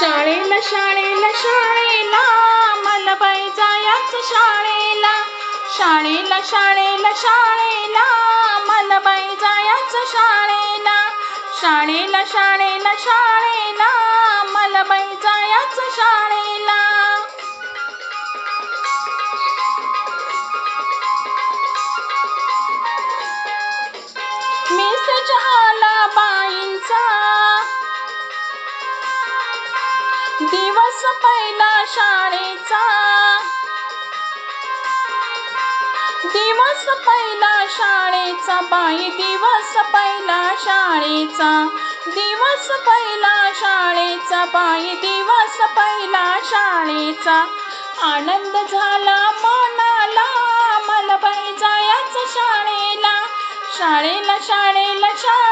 शाळेला शाळेला शाळेला शाळेला शाळेला शाळेला शाळेला मलबाई जायचं शाळेला. शाळेला शाळेला शाळेला मलबाई जायचं शाळेला. मेसेज आला बाईंचा. दिवस पहिला शाळेचा. दिवस पहिला शाळेचा बाई दिवस पहिला शाळेचा. दिवस पहिला शाळेचा बाई दिवस पहिला शाळेचा. आनंद झाला मनाला मला बाई जायचं शाळेला. शाळेला शाळेला शाळेला.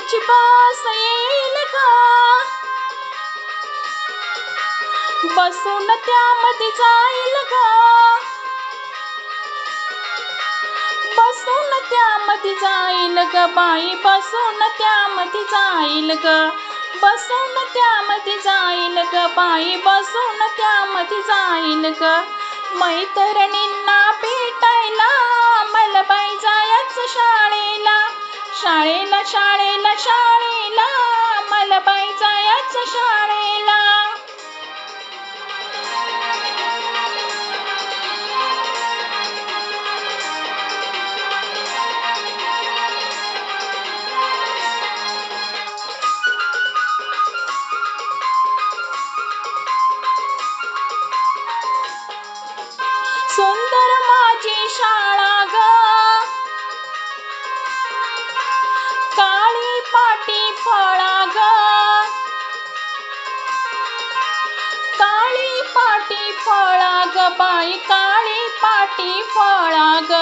शाळेची बस येईल का? बसून त्यामध्ये जाईल ग बसून त्यामध्ये जाईल ग बाई? बसून त्यामध्ये जाईल ग बसून त्यामध्ये जाईल ग बाई? बसून त्यामध्ये जाईल ग मैत्रिणींना भेटायला मला बाई जायचं शाळेला. शाळेला शाळेला शाळेला. मला जायच शाळेला. सुंदर माझी शाळा पाटी फळा ग बाई काळी पाटी फळा ग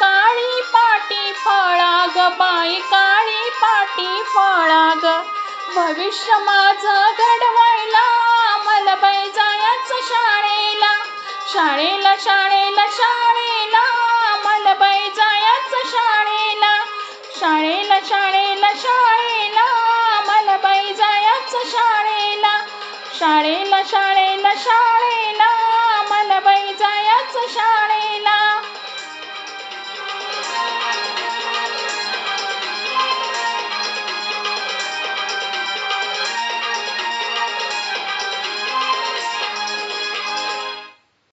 काळी पाटी फळा ग बाई काळी पाटी फळा ग भविष्य माझं घडवायला मला बाई जायचं शाळेला. शाळेला शाळेला शाळेला मला बाई जायचं शाळेला. शाळेला शाळेला शाळेला मला बाई जायचं शाळेला. शाळेला शाळेला शाळेला